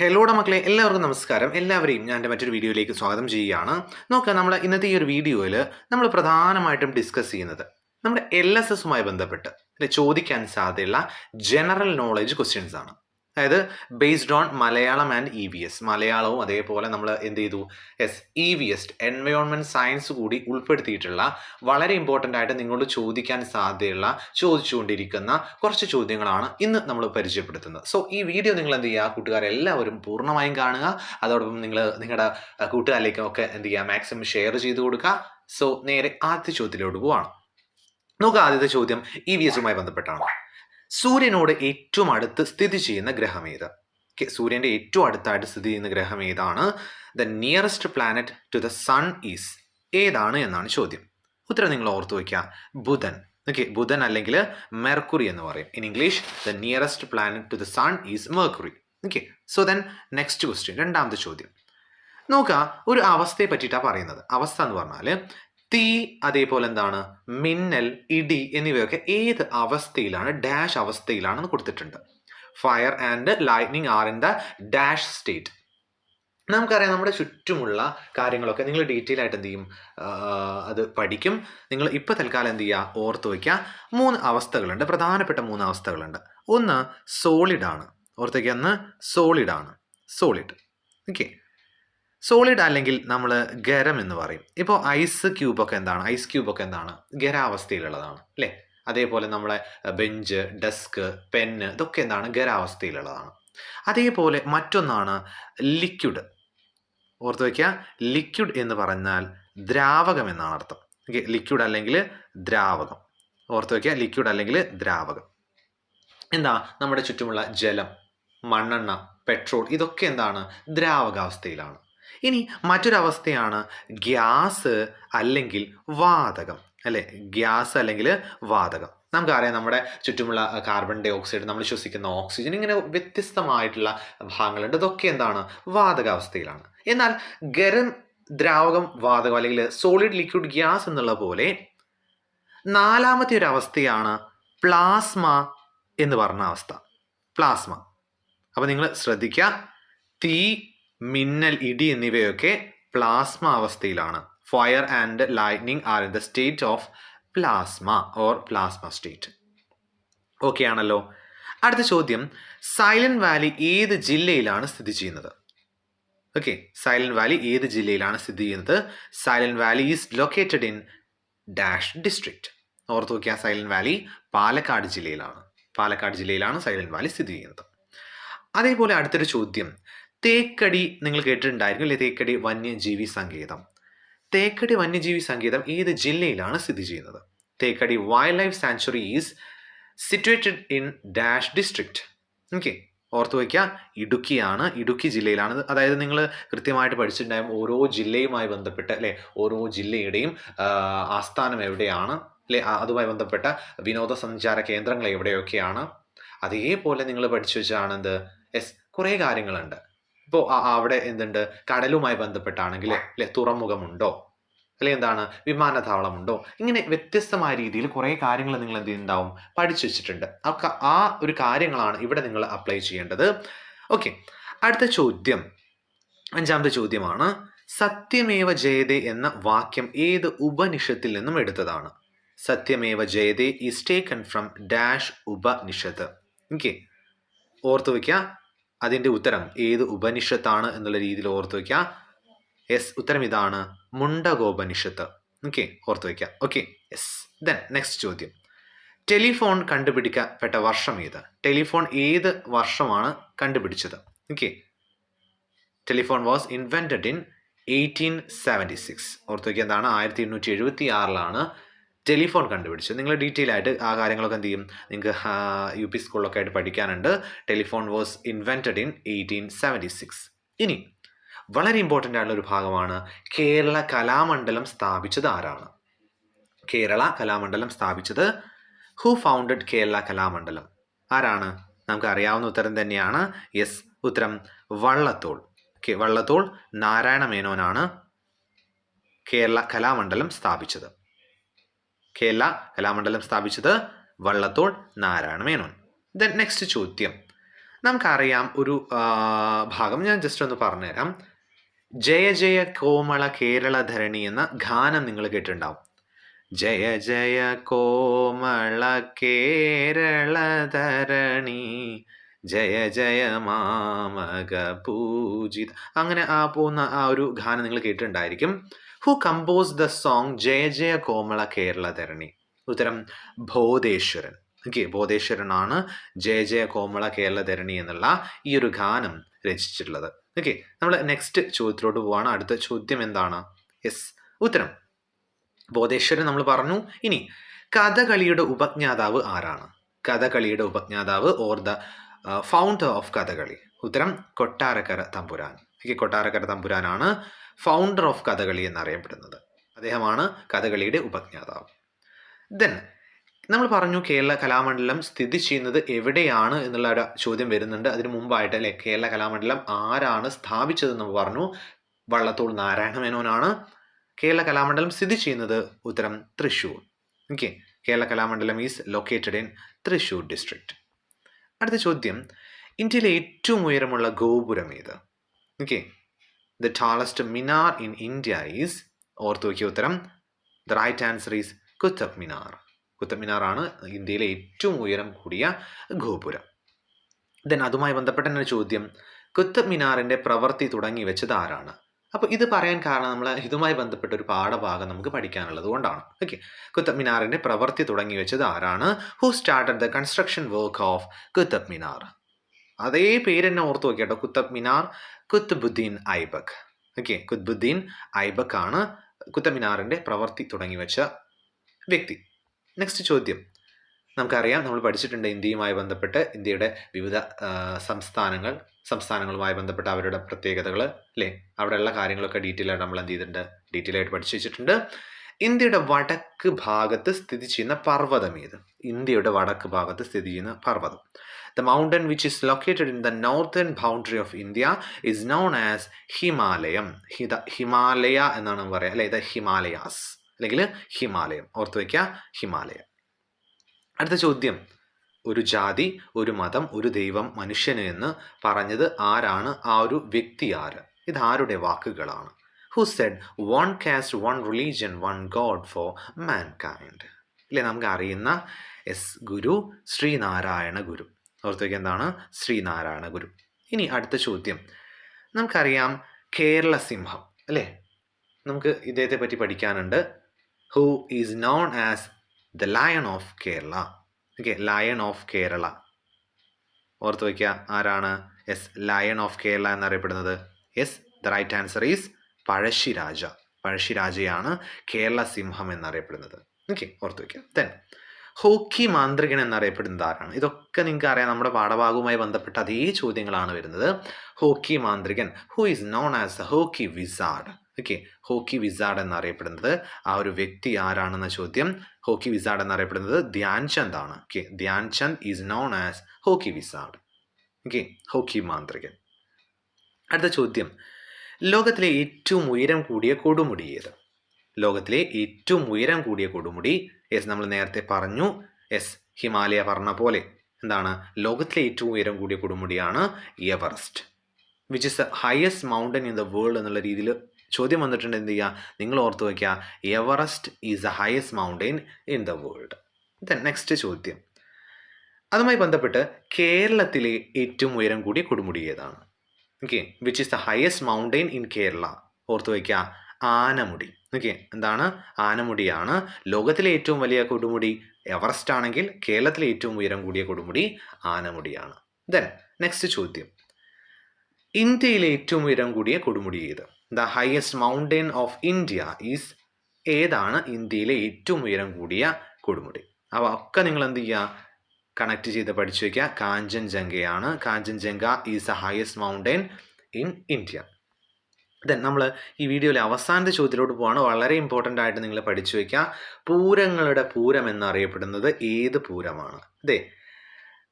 ഹലോടെ മക്കളെ എല്ലാവർക്കും നമസ്കാരം. എല്ലാവരെയും ഞാൻ എന്റെ മറ്റൊരു വീഡിയോയിലേക്ക് സ്വാഗതം ചെയ്യുകയാണ്. നോക്കുക നമ്മൾ ഇന്നത്തെ ഈ ഒരു വീഡിയോയിൽ നമ്മൾ പ്രധാനമായിട്ടും ഡിസ്കസ് ചെയ്യുന്നത് നമ്മുടെ എൽ എസ് എസുമായി ബന്ധപ്പെട്ട് ചോദിക്കാൻ സാധ്യതയുള്ള ജനറൽ നോളജ് ക്വസ്റ്റ്യൻസ് ആണ്. അതായത് based on Malayalam and E V S മലയാളവും അതേപോലെ നമ്മൾ എന്ത് ചെയ്തു? S E V S environment science കൂടി ഉൾപ്പെടുത്തിയിട്ടുള്ള വളരെ ഇമ്പോർട്ടന്റ് ആയിട്ട് നിങ്ങളോട് ചോദിക്കാൻ സാധ്യതയുള്ള ചോദിച്ചുകൊണ്ടിരിക്കുന്ന കുറച്ച് ചോദ്യങ്ങളാണ് ഇന്ന് നമ്മൾ പരിചയപ്പെടുത്തുന്നത്. സോ ഈ വീഡിയോ നിങ്ങൾ എന്ത് ചെയ്യുക? കൂട്ടുകാരെല്ലാവരും പൂർണമായും കാണുക. അതോടൊപ്പം നിങ്ങൾ നിങ്ങളുടെ കൂട്ടുകാരിലേക്കും ഒക്കെ എന്ത് ചെയ്യുക? മാക്സിമം ഷെയർ ചെയ്ത് കൊടുക്കുക. സോ നേരെ ആദ്യത്തെ ചോദ്യത്തിലോട്ട് പോവാണ്. നോക്കുക ആദ്യത്തെ ചോദ്യം ഇ വി എസുമായി ബന്ധപ്പെട്ടാണ്. സൂര്യനോട് ഏറ്റവും അടുത്ത് സ്ഥിതി ചെയ്യുന്ന ഗ്രഹം ഏത്? സൂര്യന്റെ ഏറ്റവും അടുത്തായിട്ട് സ്ഥിതി ചെയ്യുന്ന ഗ്രഹം ഏതാണ്? The nearest planet to the sun is ഏതാണ് എന്നാണ് ചോദ്യം. ഉത്തരം നിങ്ങൾ ഓർത്തു വയ്ക്കുക. ബുധൻ. ഓക്കെ ബുധൻ അല്ലെങ്കിൽ മെർക്കുറി എന്ന് പറയും. In English the nearest planet to the sun is Mercury okay so then next question രണ്ടാമത്തെ ചോദ്യം. നോക്കുക ഒരു അവസ്ഥയെ പറ്റിയിട്ടാണ് പറയുന്നത്. അവസ്ഥ എന്ന് പറഞ്ഞാൽ തീ അതേപോലെ എന്താണ്? മിന്നൽ ഇടി എന്നിവയൊക്കെ ഏത് അവസ്ഥയിലാണ് ഡാഷ് അവസ്ഥയിലാണെന്ന് കൊടുത്തിട്ടുണ്ട്. Fire and lightning are in the dash state നമുക്കറിയാം നമ്മുടെ ചുറ്റുമുള്ള കാര്യങ്ങളൊക്കെ നിങ്ങൾ ഡീറ്റെയിൽ ആയിട്ട് എന്ത് ചെയ്യും? അത് പഠിക്കും. നിങ്ങൾ ഇപ്പോൾ തൽക്കാലം എന്ത് ചെയ്യുക? ഓർത്ത് വയ്ക്കുക. മൂന്ന് അവസ്ഥകളുണ്ട്. പ്രധാനപ്പെട്ട മൂന്ന് അവസ്ഥകളുണ്ട്. ഒന്ന് സോളിഡാണ് ആണ്. ഓർത്ത് വയ്ക്കുക. ഒന്ന് സോളിഡാണ് സോളിഡ് ഓക്കെ സോളിഡ് അല്ലെങ്കിൽ നമ്മൾ ഖരം എന്ന് പറയും. ഇപ്പോൾ ഐസ് ക്യൂബൊക്കെ എന്താണ്? ഐസ് ക്യൂബൊക്കെ എന്താണ്? ഖരാവസ്ഥയിലുള്ളതാണ് അല്ലേ? അതേപോലെ നമ്മളെ ബെഞ്ച് ഡെസ്ക് പെന്ന് ഇതൊക്കെ എന്താണ്? ഖരാവസ്ഥയിലുള്ളതാണ് അതേപോലെ മറ്റൊന്നാണ് ലിക്വിഡ് ഓർത്ത് വയ്ക്കുക ലിക്വിഡ് എന്ന് പറഞ്ഞാൽ ദ്രാവകം എന്നാണ് അർത്ഥം. ഓക്കെ ലിക്വിഡ് അല്ലെങ്കിൽ ദ്രാവകം. ഓർത്ത് വയ്ക്കുക ലിക്വിഡ് അല്ലെങ്കിൽ ദ്രാവകം. എന്താ? നമ്മുടെ ചുറ്റുമുള്ള ജലം മണ്ണെണ്ണ പെട്രോൾ ഇതൊക്കെ എന്താണ്? ദ്രാവകാവസ്ഥയിലാണ്. ഇനി മറ്റൊരവസ്ഥയാണ് ഗ്യാസ് അല്ലെങ്കിൽ വാതകം അല്ലെ? ഗ്യാസ് അല്ലെങ്കിൽ വാതകം. നമുക്കറിയാം നമ്മുടെ ചുറ്റുമുള്ള കാർബൺ ഡൈ ഓക്സൈഡ് നമ്മൾ ശ്വസിക്കുന്ന ഓക്സിജൻ ഇങ്ങനെ വ്യത്യസ്തമായിട്ടുള്ള ഭാഗങ്ങളുണ്ട്. ഇതൊക്കെ എന്താണ്? വാതകാവസ്ഥയിലാണ്. എന്നാൽ ഗരം ദ്രാവകം വാതകം അല്ലെങ്കിൽ സോളിഡ് ലിക്വിഡ് ഗ്യാസ് എന്നുള്ള പോലെ നാലാമത്തെ ഒരു അവസ്ഥയാണ് പ്ലാസ്മ എന്ന് പറഞ്ഞ അവസ്ഥ. പ്ലാസ്മ അപ്പോൾ നിങ്ങൾ ശ്രദ്ധിക്കുക തീ മിന്നൽ ഇടി എന്നിവയൊക്കെ പ്ലാസ്മ അവസ്ഥയിലാണ്. Fire and lightning are in the state of plasma or plasma state okay ആണല്ലോ. അടുത്ത ചോദ്യം. സൈലന്റ് വാലി ഏത് ജില്ലയിലാണ് സ്ഥിതി ചെയ്യുന്നത്? ഓക്കെ സൈലന്റ് വാലി ഏത് ജില്ലയിലാണ് സ്ഥിതി ചെയ്യുന്നത്? Silent Valley is located in dash district ഓർത്ത് നോക്കിയ സൈലന്റ് വാലി പാലക്കാട് ജില്ലയിലാണ്. പാലക്കാട് ജില്ലയിലാണ് സൈലന്റ് വാലി സ്ഥിതി ചെയ്യുന്നത്. അതേപോലെ അടുത്തൊരു ചോദ്യം. തേക്കടി നിങ്ങൾ കേട്ടിട്ടുണ്ടായിരിക്കും അല്ലെ? തേക്കടി വന്യജീവി സങ്കേതം. തേക്കടി വന്യജീവി സങ്കേതം ഏത് ജില്ലയിലാണ് സ്ഥിതി ചെയ്യുന്നത്? Thekkady wild life sanctuary is situated in dash district okay ഓർത്തു വയ്ക്കുക ഇടുക്കിയാണ് ഇടുക്കി ജില്ലയിലാണ്. അതായത് നിങ്ങൾ കൃത്യമായിട്ട് പഠിച്ചിട്ടുണ്ടാകും ഓരോ ജില്ലയുമായി ബന്ധപ്പെട്ട് അല്ലെ? ഓരോ ജില്ലയുടെയും ആസ്ഥാനം എവിടെയാണ്? അല്ലെ? അതുമായി ബന്ധപ്പെട്ട വിനോദസഞ്ചാര കേന്ദ്രങ്ങൾ എവിടെയൊക്കെയാണ്? അതേപോലെ നിങ്ങൾ പഠിച്ചു വെച്ചാണെന്ത് എസ് കുറേ കാര്യങ്ങളുണ്ട്. ഇപ്പോൾ അവിടെ എന്തുണ്ട്? കടലുമായി ബന്ധപ്പെട്ടാണെങ്കിൽ അല്ലെ? തുറമുഖമുണ്ടോ? അല്ലെ എന്താണ്? വിമാനത്താവളമുണ്ടോ? ഇങ്ങനെ വ്യത്യസ്തമായ രീതിയിൽ കുറേ കാര്യങ്ങൾ നിങ്ങൾ എന്ത് ചെയ്യുന്നുണ്ടാവും? പഠിച്ചു വെച്ചിട്ടുണ്ട്. ആ ഒരു കാര്യങ്ങളാണ് ഇവിടെ നിങ്ങൾ അപ്ലൈ ചെയ്യേണ്ടത്. ഓക്കെ അടുത്ത ചോദ്യം. അഞ്ചാമത്തെ ചോദ്യമാണ്. സത്യമേവ ജയതേ എന്ന വാക്യം ഏത് ഉപനിഷത്തിൽ നിന്നും എടുത്തതാണ്? സത്യമേവ ജയതേ is taken from dash Upanishad. Okay ഓർത്തു വയ്ക്കുക അതിന്റെ ഉത്തരം ഏത് ഉപനിഷത്താണ് എന്നുള്ള രീതിയിൽ ഓർത്ത് വയ്ക്കുക. യെസ് ഉത്തരം ഇതാണ്. മുണ്ടകോപനിഷത്ത്. ഓക്കെ ഓർത്ത് വയ്ക്കുക. ഓക്കെ യെസ് ദെൻ നെക്സ്റ്റ് ചോദ്യം. ടെലിഫോൺ കണ്ടുപിടിക്കപ്പെട്ട വർഷം ഏത്? ടെലിഫോൺ ഏത് വർഷമാണ് കണ്ടുപിടിച്ചത്? Okay telephone was invented in eighteen seventy six ഓർത്ത് വയ്ക്കുക എന്താണ്? ആയിരത്തി എണ്ണൂറ്റി എഴുപത്തി ആറിലാണ് ടെലിഫോൺ കണ്ടുപിടിച്ചു. നിങ്ങൾ ഡീറ്റെയിൽ ആയിട്ട് ആ കാര്യങ്ങളൊക്കെ എന്ത് ചെയ്യും? നിങ്ങൾക്ക് യു പി സ്കൂളിലൊക്കെ ആയിട്ട് പഠിക്കാനുണ്ട്. Telephone was invented in eighteen seventy six ഇനി വളരെ ഇമ്പോർട്ടന്റ് ആയിട്ടുള്ള ഒരു ഭാഗമാണ് കേരള കലാമണ്ഡലം സ്ഥാപിച്ചത് ആരാണ്? കേരള കലാമണ്ഡലം സ്ഥാപിച്ചത് ഹു ഫൗണ്ടഡ് കേരള കലാമണ്ഡലം? ആരാണ്? നമുക്ക് അറിയാവുന്ന ഉത്തരം തന്നെയാണ് യെസ് ഉത്തരം വള്ളത്തോൾ. വള്ളത്തോൾ നാരായണ മേനോനാണ് കേരള കലാമണ്ഡലം സ്ഥാപിച്ചത്. കേരള കലാമണ്ഡലം സ്ഥാപിച്ചത് വള്ളത്തോൾ നാരായണ മേനോൻ. ദെൻ നെക്സ്റ്റ് ചോദ്യം. നമുക്കറിയാം ഒരു ഭാഗം ഞാൻ ജസ്റ്റ് ഒന്ന് പറഞ്ഞുതരാം. ജയ ജയ കോമള കേരള ധരണി എന്ന ഗാനം നിങ്ങൾ കേട്ടിട്ടുണ്ടാവും. ജയ ജയ കോമള കേരള ധരണി. ജയ ജയ മാമക പൂജിത. അങ്ങനെ ആ പോകുന്ന ആ ഒരു ഗാനം നിങ്ങൾ കേട്ടിട്ടുണ്ടായിരിക്കും. Who compose the song Jaya Jaya കോമള കേരള ധരണി? ഉത്തരം ബോധേശ്വരൻ. ഓക്കെ ബോധേശ്വരനാണ് ജയ ജയ കോമള കേരള ധരണി എന്നുള്ള ഈ ഒരു ഗാനം രചിച്ചിട്ടുള്ളത്. ഓക്കെ നമ്മൾ നെക്സ്റ്റ് ചോദ്യത്തിലോട്ട് പോവാണ്. അടുത്ത ചോദ്യം എന്താണ്? യെസ് ഉത്തരം. ബോധേശ്വരൻ നമ്മൾ പറഞ്ഞു ഇനി കഥകളിയുടെ ഉപജ്ഞാതാവ് ആരാണ്? കഥകളിയുടെ ഉപജ്ഞാതാവ് or the founder of Kathakali. ഉത്തരം കൊട്ടാരക്കര തമ്പുരാൻ. ഓക്കെ കൊട്ടാരക്കര തമ്പുരാനാണ് ഫൗണ്ടർ ഓഫ് കഥകളി എന്നറിയപ്പെടുന്നത്. അദ്ദേഹമാണ് കഥകളിയുടെ ഉപജ്ഞാതാവ്. ദെൻ നമ്മൾ പറഞ്ഞു കേരള കലാമണ്ഡലം സ്ഥിതി ചെയ്യുന്നത് എവിടെയാണ് എന്നുള്ള ഒരു ചോദ്യം വരുന്നുണ്ട്. അതിന് മുമ്പായിട്ട് അല്ലെ കേരള കലാമണ്ഡലം ആരാണ് സ്ഥാപിച്ചതെന്ന് പറഞ്ഞു. വള്ളത്തോൾ നാരായണ മേനോനാണ് കേരള കലാമണ്ഡലം സ്ഥിതി ചെയ്യുന്നത്. ഉത്തരം Thrissur. Okay Kerala Kalamandalam is located in Thrissur district അടുത്ത ചോദ്യം. ഇന്ത്യയിലെ ഏറ്റവും ഉയരമുള്ള ഗോപുരം ഏത്? Okay the tallest minar in India is ഓർത്ത് നോക്കിയ ഉത്തരം the right answer is Qutub Minar Qutub മിനാറാണ് ഇന്ത്യയിലെ ഏറ്റവും ഉയരം കൂടിയ ഗോപുരം. ദെൻ അതുമായി ബന്ധപ്പെട്ട ചോദ്യം. കുത്തബ് മിനാറിന്റെ പ്രവൃത്തി തുടങ്ങി വെച്ചത് ആരാണ്? അപ്പോൾ ഇത് പറയാൻ കാരണം നമ്മൾ ഇതുമായി ബന്ധപ്പെട്ട ഒരു പാഠഭാഗം നമുക്ക് പഠിക്കാനുള്ളത് കൊണ്ടാണ്. ഓക്കെ കുത്തബ് മിനാറിന്റെ പ്രവൃത്തി തുടങ്ങി വെച്ചത് ആരാണ്? Who started the construction work of Qutub Minar അതേ പേര് തന്നെ ഓർത്ത് നോക്കിയാട്ടോ കുത്തബ് മിനാർ കുത്തുബുദ്ദീൻ ഐബക് ഓക്കെ കുത്ബുദ്ദീൻ ഐബക് ആണ് കുത്തബ് മിനാറിന്റെ പ്രവൃത്തി തുടങ്ങി വെച്ച വ്യക്തി. നെക്സ്റ്റ് ചോദ്യം. നമുക്കറിയാം നമ്മൾ പഠിച്ചിട്ടുണ്ട് ഇന്ത്യയുമായി ബന്ധപ്പെട്ട് ഇന്ത്യയുടെ വിവിധ സംസ്ഥാനങ്ങൾ സംസ്ഥാനങ്ങളുമായി ബന്ധപ്പെട്ട അവരുടെ പ്രത്യേകതകൾ അല്ലേ? അവിടെയുള്ള കാര്യങ്ങളൊക്കെ ഡീറ്റെയിൽ ആയിട്ട് നമ്മൾ എന്ത് ചെയ്തിട്ടുണ്ട്? ഡീറ്റെയിൽ ആയിട്ട് പഠിച്ചു വെച്ചിട്ടുണ്ട്. ഇന്ത്യയുടെ വടക്ക് ഭാഗത്ത് സ്ഥിതി ചെയ്യുന്ന പർവതം ഏത്? ഇന്ത്യയുടെ വടക്ക് ഭാഗത്ത് സ്ഥിതി ചെയ്യുന്ന പർവതം. The mountain which is located in the northern boundary of India is known as Himalayam ഹിത ഹിമാലയ എന്നാണ് പറയുക അല്ലെ? ദ ഹിമാലയാസ് അല്ലെങ്കിൽ ഹിമാലയം. ഓർത്ത് വയ്ക്കുക ഹിമാലയം. അടുത്ത ചോദ്യം. ഒരു ജാതി ഒരു മതം ഒരു ദൈവം മനുഷ്യന് എന്ന് പറഞ്ഞത് ആരാണ്? ആ ഒരു വ്യക്തി ആര്? ഇത് ആരുടെ വാക്കുകളാണ്. Who said one caste one religion one god for mankind ഇല്ലേ? നമുക്ക് അറിയുന്ന എസ് ഗുരു ശ്രീനാരായണ ഗുരു. ഓർത്തേക്ക് എന്താണ്? ശ്രീനാരായണ ഗുരു. ഇനി അടുത്ത ചോദ്യം. നമുക്കറിയാം കേരള സിംഹം അല്ലേ? നമുക്ക് ഇദ്ദേഹത്തെ പറ്റി പഠിക്കാനുണ്ട്. Who is known as the lion of Kerala okay lion of Kerala ഓർത്ത് വയ്ക്കുക ആരാണ്? എസ് ലയൺ ഓഫ് കേരള എന്നറിയപ്പെടുന്നത്. Yes the right answer is Pazhassiraja പഴശ്ശിരാജയാണ് Kerala സിംഹം എന്നറിയപ്പെടുന്നത്. ഓക്കെ ഓർത്ത് വയ്ക്കുക ദെൻ ഹോക്കി മാന്ത്രികൻ എന്നറിയപ്പെടുന്നത് ആരാണ്? ഇതൊക്കെ നിങ്ങൾക്ക് അറിയാം. നമ്മുടെ പാഠഭാഗവുമായി ബന്ധപ്പെട്ട അതേ ചോദ്യങ്ങളാണ് വരുന്നത്. Hockey മാന്ത്രികൻ who is known as a hockey wizard okay hockey wizard എന്നറിയപ്പെടുന്നത് ആ ഒരു വ്യക്തി ആരാണെന്ന ചോദ്യം ഹോക്കി വിസാഡ് എന്നറിയപ്പെടുന്നത് ധ്യാൻചന്ദ് ആണ്. Okay Dhyanchand is known as hockey wizard okay hockey മാന്ത്രികൻ. അടുത്ത ചോദ്യം. ലോകത്തിലെ ഏറ്റവും ഉയരം കൂടിയ കൊടുമുടി ഏത്? ലോകത്തിലെ ഏറ്റവും ഉയരം കൂടിയ കൊടുമുടി എസ് നമ്മൾ നേരത്തെ പറഞ്ഞു എസ് ഹിമാലയ പറഞ്ഞ പോലെ. എന്താണ്? ലോകത്തിലെ ഏറ്റവും ഉയരം കൂടിയ കൊടുമുടിയാണ് Everest. Which is the highest mountain in the world എന്നുള്ള രീതിയിൽ ചോദ്യം വന്നിട്ടുണ്ട് എന്ത് ചെയ്യുക നിങ്ങൾ ഓർത്ത് വയ്ക്കുക Everest is the highest mountain in the world then next ചോദ്യം. അതുമായി ബന്ധപ്പെട്ട് കേരളത്തിലെ ഏറ്റവും ഉയരം കൂടിയ കൊടുമുടി ഏതാണ്? Okay which is the highest mountain in Kerala? ഓർത്ത് വയ്ക്കുക ആനമുടി. ഓക്കെ എന്താണ്? ആനമുടിയാണ് ലോകത്തിലെ ഏറ്റവും വലിയ കൊടുമുടി. എവറസ്റ്റ് ആണെങ്കിൽ കേരളത്തിലെ ഏറ്റവും ഉയരം കൂടിയ കൊടുമുടി ആനമുടിയാണ്. ദെൻ നെക്സ്റ്റ് ചോദ്യം. ഇന്ത്യയിലെ ഏറ്റവും ഉയരം കൂടിയ കൊടുമുടി ഏത്? The highest mountain of India is ഏതാണ് ഇന്ത്യയിലെ ഏറ്റവും ഉയരം കൂടിയ കൊടുമുടി? അവ ഒക്കെ നിങ്ങൾ എന്ത് ചെയ്യുക? കണക്ട് ചെയ്ത് പഠിച്ചു വയ്ക്കുക. കാഞ്ചൻജംഗയാണ്. Kanchenjunga is the highest mountain in India then നമ്മൾ ഈ വീഡിയോയിലെ അവസാനത്തെ ചോദ്യത്തിലോട്ട് പോവാണ്. വളരെ ഇമ്പോർട്ടന്റ് ആയിട്ട് നിങ്ങൾ പഠിച്ചു വയ്ക്കുക. പൂരങ്ങളുടെ പൂരം എന്നറിയപ്പെടുന്നത് ഏത് പൂരമാണ്? അതെ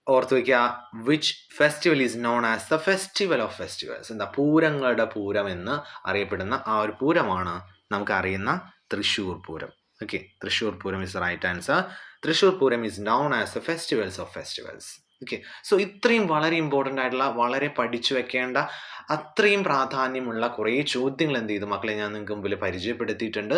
ഓർത്ത് വയ്ക്കുക which festival is known as the festival of festivals എന്താ? പൂരങ്ങളുടെ പൂരം എന്ന് അറിയപ്പെടുന്ന ആ ഒരു പൂരമാണ് നമുക്കറിയുന്ന Thrissur Pooram. Okay Thrissur Pooram is right answer Thrissur Pooram is known as the festivals of festivals okay so ഇത്രയും വളരെ ഇമ്പോർട്ടന്റ് ആയിട്ടുള്ള വളരെ പഠിച്ചു വെക്കേണ്ട അത്രയും പ്രാധാന്യമുള്ള കുറേ ചോദ്യങ്ങൾ എന്ത് ചെയ്തു? മക്കളെ ഞാൻ നിങ്ങൾക്ക് മുമ്പിൽ പരിചയപ്പെടുത്തിയിട്ടുണ്ട്.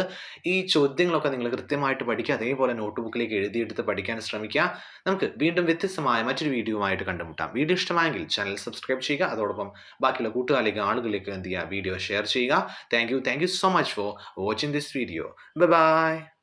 ഈ ചോദ്യങ്ങളൊക്കെ നിങ്ങൾ കൃത്യമായിട്ട് പഠിക്കുക. അതേപോലെ നോട്ട് ബുക്കിലേക്ക് എഴുതിയെടുത്ത് പഠിക്കാൻ ശ്രമിക്കുക. നമുക്ക് വീണ്ടും വ്യത്യസ്തമായ മറ്റൊരു വീഡിയോയുമായിട്ട് കണ്ടുമുട്ടാം. വീഡിയോ ഇഷ്ടമായെങ്കിൽ ചാനൽ സബ്സ്ക്രൈബ് ചെയ്യുക. അതോടൊപ്പം ബാക്കിയുള്ള കൂട്ടുകാരിലേക്ക് ആളുകളിലേക്ക് എന്ത് ചെയ്യുക? വീഡിയോ ഷെയർ ചെയ്യുക. Thank you thank you so much for watching this video bye bye